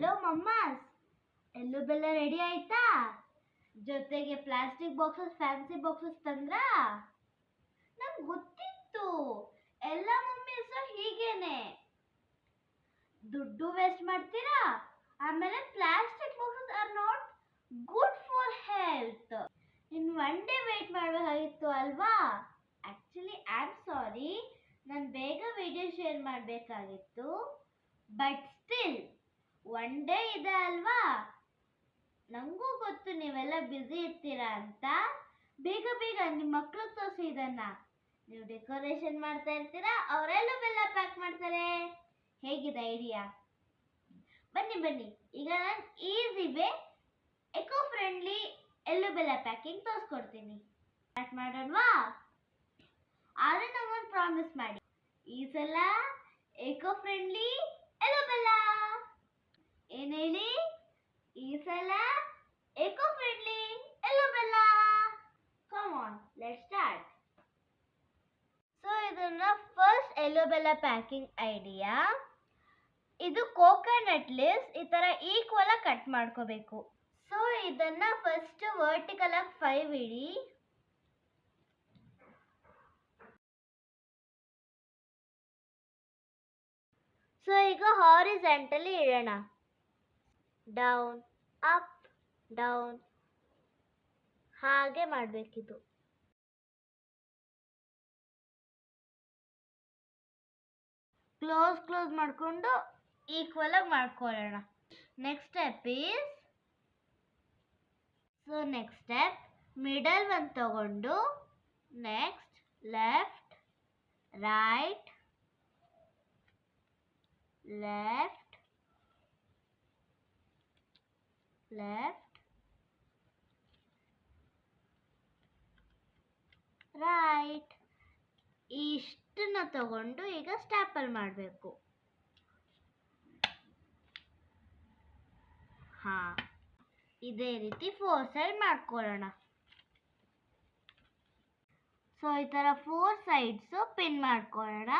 Hello Mamma's ಎಲ್ಲೂ ಬೆಲ್ಲ ready ಆಯ್ತಾ? ಜೊತೆಗೆ ಪ್ಲಾಸ್ಟಿಕ್ ಬಾಕ್ಸಸ್ ಫ್ಯಾನ್ಸಿ ಬಾಕ್ಸಸ್ ತಂದ್ರಾ? ನಂಗೆ ಗೊತ್ತಿತ್ತು. ಎಲ್ಲ ಮಮ್ಮೀಸ್ ಹೀಗೇನೆ. ದುಡ್ಡು ವೇಸ್ಟ್ ಮಾಡ್ತೀರಾ? ಆಮೇಲೆ plastic boxes are not good for health ಇನ್ನು ಒನ್ ಡೇ ವೇಟ್ ಮಾಡಬೇಕಾಗಿತ್ತು ಅಲ್ವಾ? ಆ್ಯಕ್ಚುಲಿ ಐ ಆಮ್ ಸಾರಿ ನಾನು ಬೇಗ ವಿಡಿಯೋ ಶೇರ್ ಮಾಡಬೇಕಾಗಿತ್ತು. ಬಟ್ ಸ್ಟಿಲ್ ಒನ್ ಡೇ ಇದೆ ಅಲ್ವಾ? ನನಗೂ ಗೊತ್ತು ನೀವೆಲ್ಲ ಬ್ಯುಸಿ ಇರ್ತೀರಾ ಅಂತ. ಬೇಗ ಬೇಗ ನಿಮ್ಮ ಮಕ್ಳಿಗೆ ತೋರಿಸಿ ಇದನ್ನ. ನೀವು ಡೆಕೋರೇಷನ್ ಮಾಡ್ತಾ ಇರ್ತೀರಾ, ಅವರೆಲ್ಲೂ ಬೆಲ್ಲ ಪ್ಯಾಕ್ ಮಾಡ್ತಾರೆ. ಹೇಗಿದೆ ಐಡಿಯಾ ಬನ್ನಿ ಬನ್ನಿ. ಈಗ ನಾನು ಈಸಿ ವೇ ಎಕೋ ಫ್ರೆಂಡ್ಲಿ ಎಲ್ಲೂ ಬೆಲ್ಲ ಪ್ಯಾಕಿಂಗ್ ತೋರಿಸ್ಕೊಡ್ತೀನಿ. ಸ್ಟಾರ್ಟ್ ಮಾಡೋಣವಾ? ಆದರೆ ನಮ್ಮ ಪ್ರಾಮಿಸ್ ಮಾಡಿ. ಈ ಸಲ ಎಕೋ ಫ್ರೆಂಡ್ಲಿ ಏನ್ ಹೇಳಿ? ಈ ಸಲ ಎಕೋ ಫ್ರೆಂಡ್ಲಿ ಎಳ್ಳು ಬೆಲ್ಲ come on let start so ಇದನ್ನ ಫಸ್ಟ್ ಎಲ್ಲೋ ಬೆಲ್ಲ ಪ್ಯಾಕಿಂಗ್ ಐಡಿಯಾ ಇದು ಕೋಕೋನಟ್ ಲೀವ್ಸ್ ಈ ಥರ ಈಕ್ವಲ್ ಕಟ್ ಮಾಡ್ಕೋಬೇಕು. ಸೊ ಇದನ್ನ ಫಸ್ಟ್ ವರ್ಟಿಕಲ್ ಆಗಿ ಫೈವ್ ಇಡಿ. ಸೊ ಈಗ ಹಾರಿಸೆಂಟಲಿ ಇಡೋಣ. ಡೌನ್ ಅಪ್ ಡೌನ್ ಹಾಗೆ ಮಾಡಬೇಕಿದು. ಕ್ಲೋಸ್ ಕ್ಲೋಸ್ ಮಾಡಿಕೊಂಡು ಈಕ್ವಲ್ ಆಗಿ ಮಾಡ್ಕೊಳ್ಳೋಣ. Next step is so next step middle ಒಂದು ತಗೊಂಡು next left right left left right ಇಷ್ಟನ್ನ ತಗೊಂಡು ಈಗ ಸ್ಟ್ಯಾಪಲ್ ಮಾಡಬೇಕು. ಹಾ, ಇದೇ ರೀತಿ ಫೋರ್ ಸೈಡ್ ಮಾಡ್ಕೊಳ್ಳೋಣ. ಸೊ ಈ ಥರ ಫೋರ್ ಸೈಡ್ಸು ಪಿನ್ ಮಾಡ್ಕೊಳ್ಳೋಣ.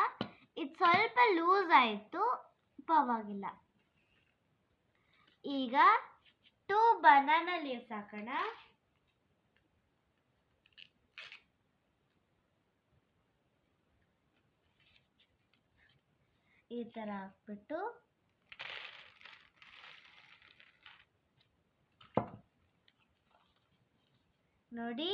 ಇದು ಸ್ವಲ್ಪ ಲೂಸ್ ಆಯಿತು, ಪರವಾಗಿಲ್ಲ. ಈಗ ಟೂ ಬನಾನಾ ಲೀವ್ಸ್ ಹಾಕೋಣ. ಈ ಥರ ಹಾಕ್ಬಿಟ್ಟು ನೋಡಿ.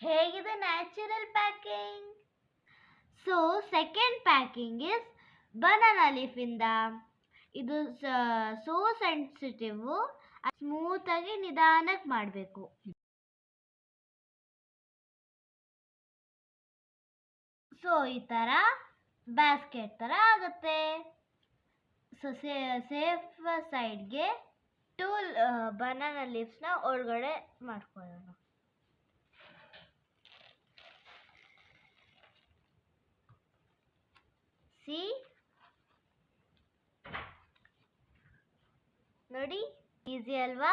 ಹೇಗಿದೆ natural packing so second packing is banana ಇಂದ ಇದು ಸೋ ಸೆನ್ಸಿಟಿವ್ ಸ್ಮೂತಾಗಿ ನಿಧಾನಕ್ಕೆ ಮಾಡಬೇಕು. ಸೊ ಈ ಥರ ಬ್ಯಾಸ್ಕೆಟ್ ಥರ ಆಗುತ್ತೆ. ಸೊ ಸೇಫ್ ಸೈಡ್ಗೆ ಟೂ ಬನಾನಾ ಲೀವ್ಸ್ನ ಒಳಗಡೆ ಮಾಡ್ಕೊಳ್ಳೋಣ. ಸಿ. ನೋಡಿ ಈಸಿ ಅಲ್ವಾ?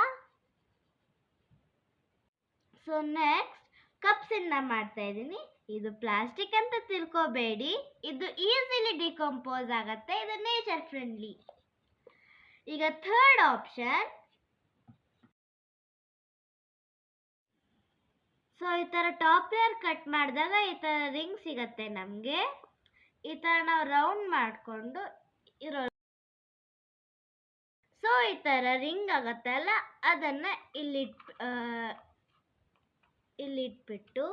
ಸೊ ನೆಕ್ಸ್ಟ್ ಕಪ್ಸ್ ಇಂದ ಮಾಡ್ತಾ ಇದ್ದೀನಿ. ಇದು ಪ್ಲಾಸ್ಟಿಕ್ ಅಂತ ತಿಳ್ಕೋಬೇಡಿ. ಇದು ಈಸಿಲಿ ಡಿಕಂಪೋಸ್ ಆಗುತ್ತೆ. ಇದು ನೇಚರ್ ಫ್ರೆಂಡ್ಲಿ ಈಗ ಥರ್ಡ್ ಆಪ್ಷನ್ ಸೊ ಈ ಥರ ಟಾಪ್ ಲೇಯರ್ ಕಟ್ ಮಾಡಿದಾಗ ಈ ಥರ ರಿಂಗ್ ಸಿಗತ್ತೆ ನಮಗೆ. ಈ ಥರ ನಾವು ರೌಂಡ್ ಮಾಡಿಕೊಂಡು ಇರೋ ಸೊ ಈ ಥರ ರಿಂಗ್ ಆಗತ್ತಲ್ಲ ಅದನ್ನು ಇಲ್ಲಿಟ್ ಇಲ್ಲಿಟ್ಬಿಟ್ಟು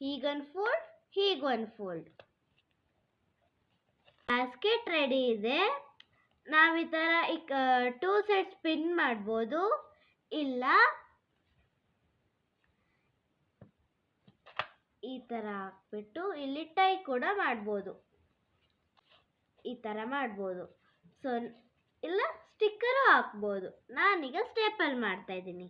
ಹೀಗೊಂದು ಫೋಲ್ಡ್ ಹೀಗೊಂದು ಫೋಲ್ಡ್ ಬ್ಯಾಸ್ಕೆಟ್ ರೆಡಿ ಇದೆ. ನಾವು ಈ ಥರ ಈ ಟೂ ಸೆಟ್ ಸ್ಪಿನ್ ಮಾಡ್ಬೋದು. ಇಲ್ಲ ಈ ಥರ ಹಾಕ್ಬಿಟ್ಟು ಇಲ್ಲಿ ಟೈ ಕೂಡ ಮಾಡ್ಬೋದು. ಈ ಥರ ಮಾಡ್ಬೋದು. ಸೊ ಇಲ್ಲ ಸ್ಟಿಕ್ಕರು ಹಾಕ್ಬೋದು. ನಾನೀಗ ಸ್ಟೇಪಲ್ ಮಾಡ್ತಾ ಇದ್ದೀನಿ.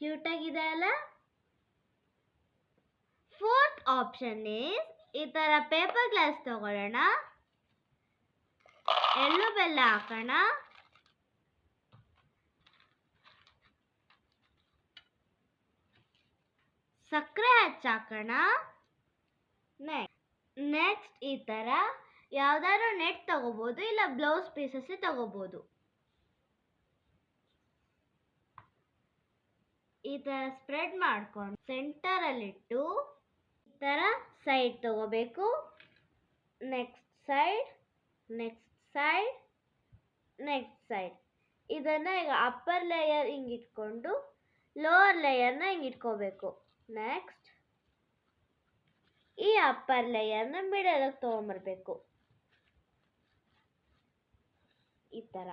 ಕ್ಯೂಟ್ ಆಗಿದೆ ಅಲ್ಲ ಫೋರ್ ಆಪ್ಷನ್ ಈಸ್ ಈ ಥರ ಪೇಪರ್ ಗ್ಲಾಸ್ ತಗೊಳ್ಳೋಣ. ಎಳ್ಳು ಬೆಲ್ಲ ಹಾಕೋಣ. ಸಕ್ಕರೆ ಹಚ್ಚಾಕೋಣ ನೆಕ್ಸ್ಟ್ ಈ ಥರ ಯಾವ್ದಾದ್ರು ನೆಟ್ ತಗೋಬೋದು ಇಲ್ಲ ಬ್ಲೌಸ್ ಪೀಸಸ್ ತಗೋಬೋದು. ಈ ಥರ ಸ್ಪ್ರೆಡ್ ಮಾಡ್ಕೊಂಡು ಸೆಂಟರಲ್ಲಿಟ್ಟು ಈ ಥರ ಸೈಡ್ ತಗೋಬೇಕು. Next side next side next side ಇದನ್ನು ಈಗ ಅಪ್ಪರ್ ಲೇಯರ್ ಹಿಂಗೆ ಇಟ್ಕೊಂಡು ಲೋವರ್ ಲೇಯರ್ನ ಹಿಂಗೆ ಇಟ್ಕೋಬೇಕು. ನೆಕ್ಸ್ಟ್ ಈ ಅಪ್ಪರ್ ಲೇಯರ್ನ ಮಿಡಲಕ್ಕೆ ತೊಗೊಂಬರ್ಬೇಕು. ಈ ಥರ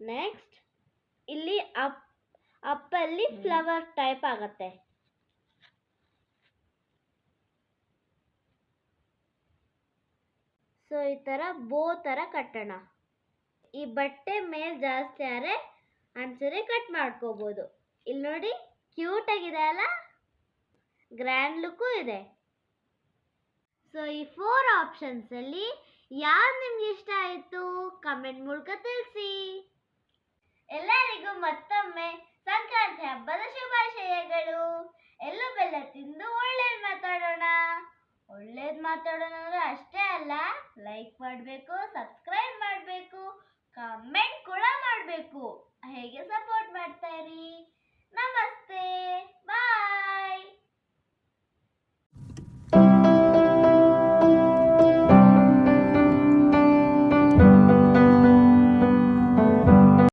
ನೆಕ್ಸ್ಟ್ ಇಲ್ಲಿ ಅಪ್ ಅಪ್ಪಲ್ಲಿ ಫ್ಲವರ್ ಟೈಪ್ ಆಗತ್ತೆ. ಸೊ ಈ ಥರ ಬೋ ಥರ ಕಟ್ಟೋಣ. ಈ ಬಟ್ಟೆ ಮೇಲೆ ಜಾಸ್ತಿ ಆದರೆ ಅಂಚೂರಿ ಕಟ್ ಮಾಡ್ಕೋಬೋದು. ಇಲ್ಲಿ ನೋಡಿ ಕ್ಯೂಟ್ ಆಗಿದೆ ಅಲ್ಲ? ಗ್ರ್ಯಾಂಡ್ ಲುಕ್ಕು ಇದೆ. ಸೊ ಈ ಫೋರ್ ಆಪ್ಷನ್ಸಲ್ಲಿ ಯಾವ್ದು ನಿಮ್ಗೆ ಇಷ್ಟ ಆಯಿತು? ಕಮೆಂಟ್ ಮೂಲಕ ತಿಳಿಸಿ. ಎಲ್ಲರಿಗೂ ಮತ್ತೊಮ್ಮೆ ಸಂಕ್ರಾಂತಿ ಹಬ್ಬದ ಶುಭಾಶಯಗಳು. ಎಲ್ಲ ಬೆಲ್ಲ ತಿಂದು ಒಳ್ಳೇದು ಮಾತಾಡೋಣ ಅಷ್ಟೇ ಅಲ್ಲ ಲೈಕ್ ಮಾಡಬೇಕು ಸಬ್ಸ್ಕ್ರೈಬ್ ಮಾಡಬೇಕು ಕಮೆಂಟ್ ಕೂಡ ಮಾಡಬೇಕು. ಹೇಗೆ ಸಪೋರ್ಟ್ ಮಾಡ್ತಾ ಇರಿ?